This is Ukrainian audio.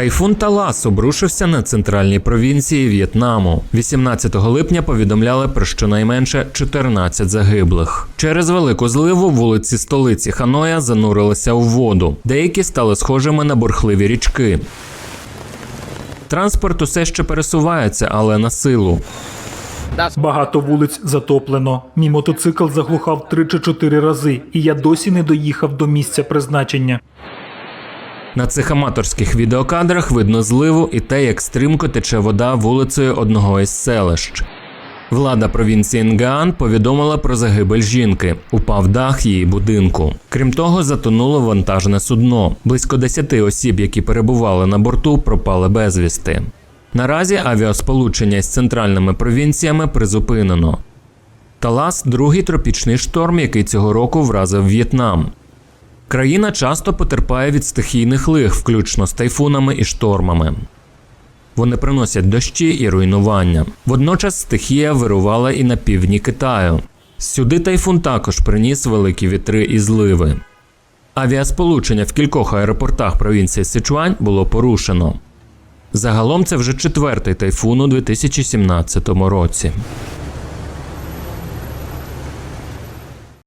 Тайфун Талас обрушився на центральній провінції В'єтнаму. 18 липня повідомляли про щонайменше 14 загиблих. Через велику зливу вулиці столиці Ханоя занурилися у воду. Деякі стали схожими на бурхливі річки. Транспорт усе ще пересувається, але на силу. Багато вулиць затоплено. Мій мотоцикл заглухав три чи чотири рази, і я досі не доїхав до місця призначення. На цих аматорських відеокадрах видно зливу і те, як стрімко тече вода вулицею одного із селищ. Влада провінції Нгаан повідомила про загибель жінки. Упав дах її будинку. Крім того, затонуло вантажне судно. Близько 10 осіб, які перебували на борту, пропали безвісти. Наразі авіасполучення з центральними провінціями призупинено. Талас другий тропічний шторм, який цього року вразив В'єтнам. Країна часто потерпає від стихійних лих, включно з тайфунами і штормами. Вони приносять дощі і руйнування. Водночас стихія вирувала і на півдні Китаю. Сюди тайфун також приніс великі вітри і зливи. Авіасполучення в кількох аеропортах провінції Сичуань було порушено. Загалом це вже четвертий тайфун у 2017 році.